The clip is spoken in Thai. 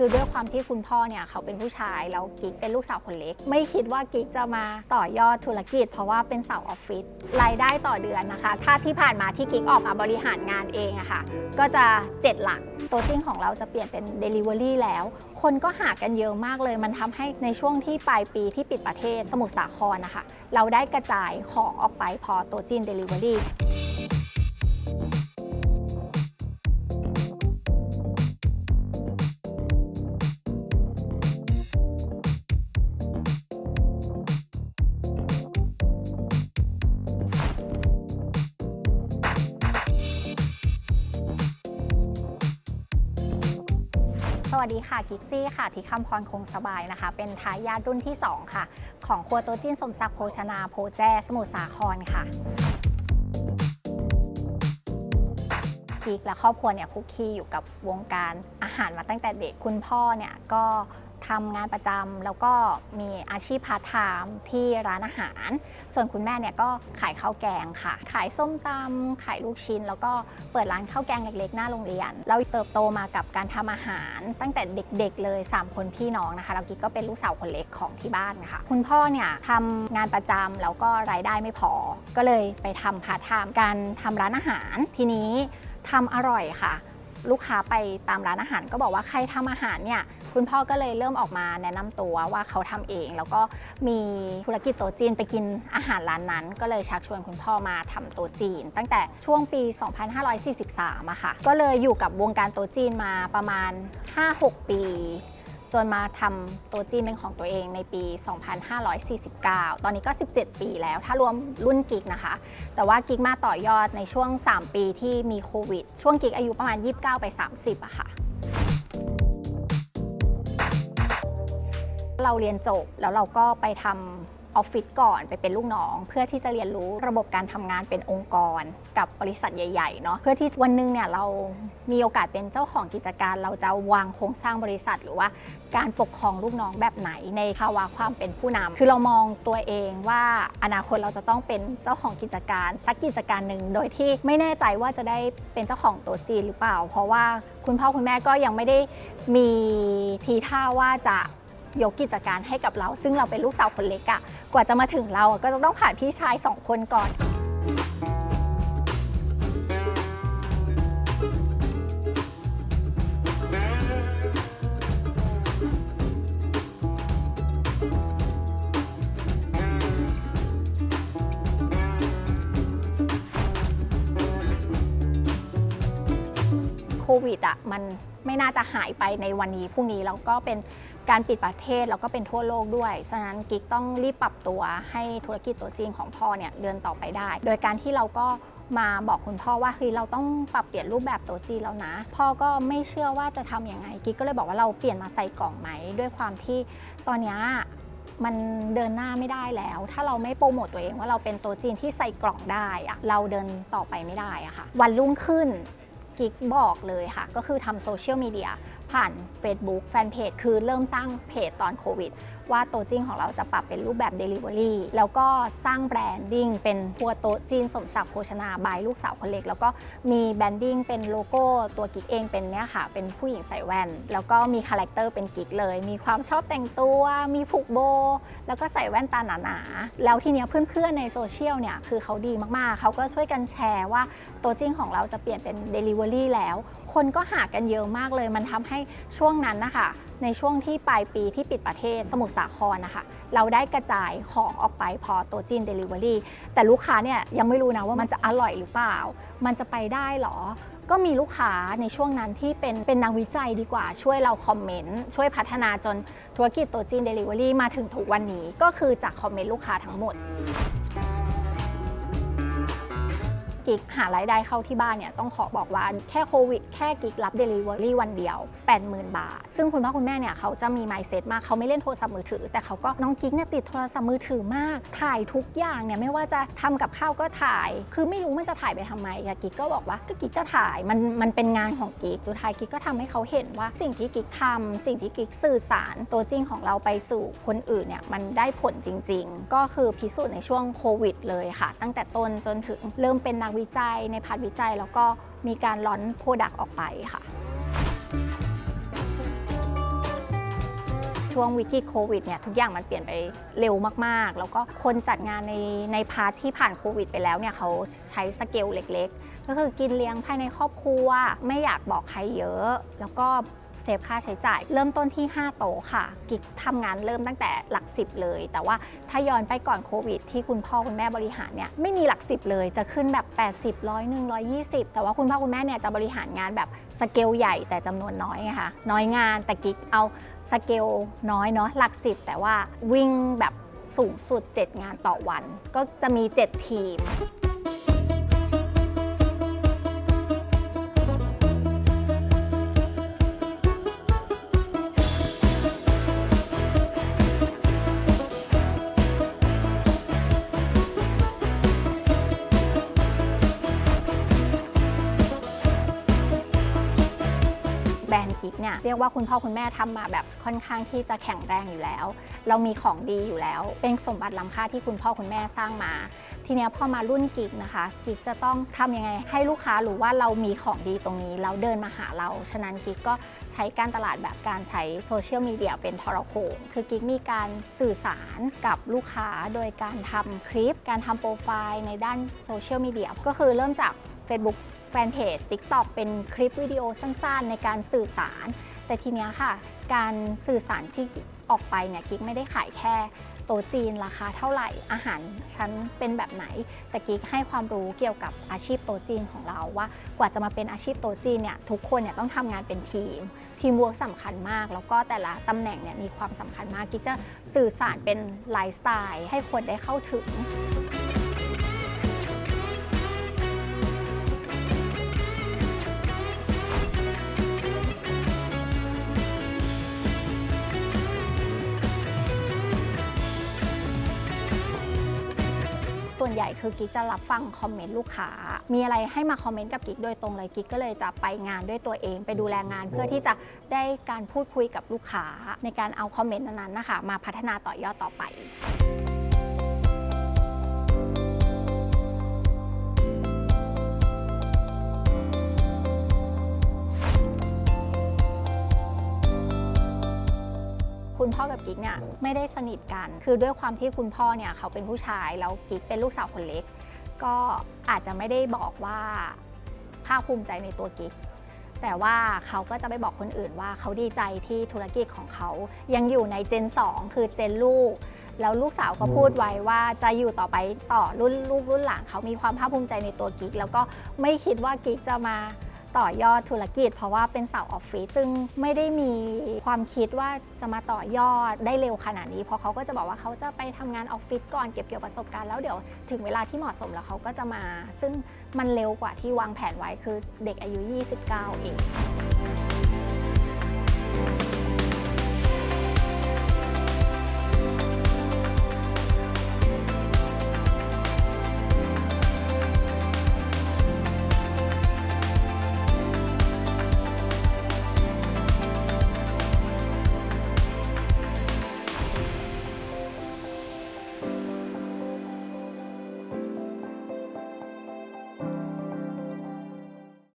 คือด้วยความที่คุณพ่อเนี่ยเขาเป็นผู้ชายแล้วกิ๊กเป็นลูกสาวคนเล็ก ไม่คิดว่ากิ๊กจะมาต่อยอดธุรกิจ เพราะว่าเป็นสาวออฟฟิศรายได้ต่อเดือนนะคะ ถ้าที่ผ่านมาที่กิ๊กออกมาบริหารงานเองอะค่ะ ก็จะ 7 หลักตัวจริงของเราจะเปลี่ยนเป็น Delivery แล้ว คนก็หากันเยอะมากเลย มันทำให้ในช่วงที่ปลายปีที่ปิดประเทศสมุทรสาครนะคะเราได้กระจายของออกไปพอตัวจีน Delivery วัสดีค่ะ กิกซี่ค่ะที่คำพรคงสบายนะคะ เป็นทายาทรุ่นที่ 2 ค่ะ ของครัวโตจินสมศักดิ์โภชนาโพแจสมุทรสาครค่ะกิกและครอบครัวเนี่ยคุกคีอยู่กับวงการอาหารมาตั้งแต่เด็กคุณพ่อเนี่ยก็ ทำงานประจำแล้วก็มีอาชีพพาร์ทไทม์ที่ร้านอาหาร ส่วนคุณแม่เนี่ยก็ขายข้าวแกงค่ะ ขายส้มตำขายลูกชิ้น แล้วก็เปิดร้านข้าวแกงเล็กๆ หน้าโรงเรียน เราเติบโตมากับการทำอาหาร ตั้งแต่เด็กๆเลย 3 คนพี่น้องนะคะแล้วกิ๊กก็เป็นลูกสาวคนเล็กของที่บ้านนะคะ คุณพ่อเนี่ยทำงานประจำแล้วก็รายได้ไม่พอ ก็เลยไปทำพาร์ทไทม์การทำร้านอาหารทีนี้ทำอร่อยค่ะ ลูกค้าไปตามร้านอาหารก็บอกว่าใครทำอาหารเนี่ยคุณพ่อก็เลยเริ่มออกมาแนะนำตัวว่าเขาทำเอง แล้วก็มีธุรกิจโต๊ะจีนไปกินอาหารร้านนั้น ก็เลยชักชวนคุณพ่อมาทำโต๊ะจีน ตั้งแต่ช่วงปี 2543อะค่ะก็เลยอยู่กับวงการโต๊ะจีนมาประมาณ 5-6 ปี จนมาทำตัวจีนเป็นของตัวเองในปี 2549 ตอนนี้ก็ 17 ปีแล้ว ถ้ารวมรุ่นกิกนะคะ แต่ว่ากิกมาต่อยอดในช่วง 3 ปีที่มีโควิด ช่วงกิกอายุประมาณ 29 ไป 30อะค่ะ เราเรียนจบแล้วเราก็ไปทำ ออฟฟิศก่อนไปเป็นลูกน้อง เพื่อที่จะเรียนรู้ระบบการทำงานเป็นองค์กร กับบริษัทใหญ่ๆเนาะเพื่อที่วันหนึงเนี่ยเรามีโอกาสเป็นเจ้าของกิจการ เราจะวางโครงสร้างบริษัท หรือว่าการปกครองลูกน้องแบบไหนในภาวะความเป็นผู้นำคือเรามองตัวเองว่าอนาคตเราจะต้องเป็นเจ้าของกิจการสักกิจการหนึ่งโดยที่ไม่แน่ใจว่าจะได้เป็นเจ้าของตัวจีนหรือเปล่า เพราะว่าคุณพ่อคุณแม่ก็ยังไม่ได้มีทีท่าว่าจะ ยกกิจการให้กับเรา ซึ่งเราเป็นลูกสาวคนเล็กอะกว่าจะมาถึงเราอะก็จะต้องผ่านพี่ชายสองคนก่อน วิดอะมันไม่น่าจะหายไปในวันนี้พรุ่งนี้แล้วก็เป็นการปิดประเทศแล้วก็เป็นทั่วโลกด้วย ฉะนั้นกิ๊กต้องรีบปรับตัวให้ธุรกิจตัวจริงของพ่อเนี่ยเดินต่อไปได้ โดยการที่เราก็มาบอกคุณพ่อว่าเฮ้ยเราต้องปรับเปลี่ยนรูปแบบตัวจีนแล้วนะ พ่อก็ไม่เชื่อว่าจะทำยังไงกิ๊กก็เลยบอกว่าเราเปลี่ยนมาใส่กล่องไหม ด้วยความที่ตอนนี้มันเดินหน้าไม่ได้แล้ว ถ้าเราไม่โปรโมตตัวเองว่าเราเป็นตัวจีนที่ใส่กล่องได้อะเราเดินต่อไปไม่ได้อะค่ะ วันรุ่งขึ้น กิ๊กบอกเลยค่ะ ก็คือทำโซเชียลมีเดียผ่าน Facebook แฟนเพจคือเริ่มสร้างเพจตอนโควิด ว่าโต๊ะจีนของเราจะปรับเป็นรูปแบบ Delivery แล้วก็สร้างแบรนดิ้งเป็นครัวโต๊ะจีนสมศักดิ์โภชนาบายลูกสาวคนเล็ก แล้วก็มีแบรนดิ้งเป็นโลโก้ตัวกิ๊กเองเป็นเนี่ยค่ะ เป็นผู้หญิงใส่แว่น แล้วก็มีคาแรคเตอร์เป็นกิ๊กเลย มีความชอบแต่งตัว มีผูกโบ แล้วก็ใส่แว่นตาหนาๆ แล้วทีเนี้ยเพื่อนๆในโซเชียลเนี่ยคือเขาดีมากๆ เขาก็ช่วยกันแชร์ว่าตัวจริงของเราจะเปลี่ยนเป็น Delivery แล้ว คนก็หากันเยอะมากเลย มันทำให้ช่วงนั้นนะคะในช่วงที่ปลายปีที่ปิดประเทศสมุทรสาครนะคะเราได้กระจายของออกไปพอตัวจีน Delivery แต่ลูกค้าเนี่ยยังไม่รู้นะว่ามันจะอร่อยหรือเปล่า มันจะไปได้หรอ ก็มีลูกค้าในช่วงนั้นที่เป็นเป็นนักวิจัยดีกว่าช่วยเราคอมเมนต์ช่วยพัฒนาจนธุรกิจตัวจีนเดลิเวอรี่มาถึงทุกวันนี้ ก็คือจากคอมเมนต์ลูกค้าทั้งหมด กิ๊กหารายได้เข้าที่บ้านเนี่ยต้องขอบอกว่าแค่โควิดแค่กิ๊กรับ Delivery วันเดียว 80,000 บาท ซึ่งคุณพ่อคุณแม่เนี่ยเขาจะมี mindset มากเขาไม่เล่นโทรศัพท์มือถือ แต่เขาก็น้องกิ๊กเนี่ยติดโทรศัพท์มือถือมาก ถ่ายทุกอย่างเนี่ยไม่ว่าจะทำกับข้าวก็ถ่าย คือไม่รู้มันจะถ่ายไปทำไมกิ๊กก็บอกว่าก็กิ๊กจะถ่ายมันมันเป็นงานของกิ๊กสุดท้ายกิ๊กก็ทำให้เขาเห็นว่าสิ่งที่กิ๊กทำสิ่งที่กิ๊กสื่อสารตัวจริงของเราไปสู่คนอื่นเนี่ยมันได้ผลจริง ๆ ก็คือพิสูจน์ในช่วงโควิดเลยค่ะ ตั้งแต่ต้นจนถึงเริ่มเป็นนักวิจัยในพาร์ทวิจัย แล้วก็มีการล้อนโปรดักต์ออกไปค่ะ ช่วงวิกฤตโควิดเนี่ยทุกอย่างมันเปลี่ยนไปเร็วมากๆ แล้วก็คนจัดงานในในพาร์ทที่ผ่านโควิดไปแล้วเนี่ยเขาใช้สเกลเล็ก ๆ ก็คือกินเลี้ยงภายในครอบครัว ไม่อยากบอกใครเยอะ แล้วก็ เซฟค่าใช้จ่าย เริ่มต้นที่ 5 โต๊ะค่ะ กิ๊กทำงานเริ่มตั้งแต่หลัก 10 เลย แต่ว่าถ้าย้อนไปก่อนโควิด ที่คุณพ่อคุณแม่บริหารเนี่ยไม่มีหลัก 10 เลยจะขึ้นแบบ 80 100 1 120 แต่ว่าคุณพ่อคุณแม่เนี่ยจะบริหารงานแบบสเกลใหญ่แต่จำนวนน้อยไงคะน้อยงานแต่กิ๊กเอาสเกลน้อยเนาะหลัก 10 แต่ว่าวิ่งแบบสูงสุด 7 งานต่อวัน ก็จะมี 7 ทีม นกิ๊กเนี่ยเรียกว่าคุณพ่อคุณแม่ทำมาแบบค่อนข้างที่จะแข็งแรงอยู่แล้ว เรามีของดีอยู่แล้ว เป็นสมบัติล้ำค่าที่คุณพ่อคุณแม่สร้างมา ทีนี้พอมารุ่นกิ๊กนะคะกิ๊กจะต้องทำยังไง ให้ลูกค้ารู้ว่าเรามีของดีตรงนี้แล้วเดินมาหาเรา ฉะนั้นกิ๊กก็ใช้การตลาดแบบการใช้โซเชียลมีเดียเป็นทรโขงคือกิ๊กมีการสื่อสารกับลูกค้าโดยการทำคลิป การทำโปรไฟล์ในด้านโซเชียลมีเดียก็คือเริ่มจาก Facebook แฟนเพจ TikTok เป็นคลิปวิดีโอสั้นๆ ในการสื่อสาร แต่ทีเนี้ยค่ะ การสื่อสารที่ออกไปเนี่ยกิ๊กไม่ได้ขายแค่โต๊ะจีนราคาเท่าไหร่อาหารชั้นเป็นแบบไหน แต่กิ๊กให้ความรู้เกี่ยวกับอาชีพโต๊ะจีนของเราว่ากว่าจะมาเป็นอาชีพโต๊ะจีนเนี่ยทุกคนเนี่ยต้องทำงานเป็นทีม ทีมเวิร์กสำคัญมาก แล้วก็แต่ละตำแหน่งเนี่ยมีความสำคัญมากกิ๊กจะสื่อสารเป็นไลฟ์สไตล์ให้คนได้เข้าถึง ส่วนใหญ่คือกิ๊กจะรับฟังคอมเมนต์ลูกค้า มีอะไรให้มาคอมเมนต์กับกิ๊กโดยตรงเลยกิ๊กก็เลยจะไปงานด้วยตัวเอง ไปดูแลงานเพื่อที่จะได้การพูดคุยกับลูกค้า ในการเอาคอมเมนต์นั้นๆนะคะมาพัฒนาต่อยอดต่อไป คุณพ่อกับกิ๊กเนี่ยไม่ได้สนิทกัน คือด้วยความที่คุณพ่อเนี่ยเขาเป็นผู้ชายแล้วกิ๊กเป็นลูกสาวคนเล็ก ก็อาจจะไม่ได้บอกว่าภาคภูมิใจในตัวกิ๊กแต่ว่าเขาก็จะไปบอกคนอื่นว่าเขาดีใจที่ธุรกิจของเขายังอยู่ในเจน 2 คือเจนลูก แล้วลูกสาวก็พูดไว้ว่าจะอยู่ต่อไปต่อรุ่นลูกรุ่นหลานเขามีความภาคภูมิใจในตัวกิ๊กแล้วก็ไม่คิดว่ากิ๊กจะมา ต่อยอดธุรกิจ เพราะว่าเป็นสาวออฟฟิศซึ่งไม่ได้มีความคิดว่าจะมาต่อยอดได้เร็วขนาดนี้ เพราะเขาก็จะบอกว่าเขาจะไปทำงานออฟฟิศก่อนเก็บเกี่ยวประสบการณ์แล้วเดี๋ยวถึงเวลาที่เหมาะสมแล้วเขาก็จะมา ซึ่งมันเร็วกว่าที่วางแผนไว้คือเด็กอายุ 29 เอง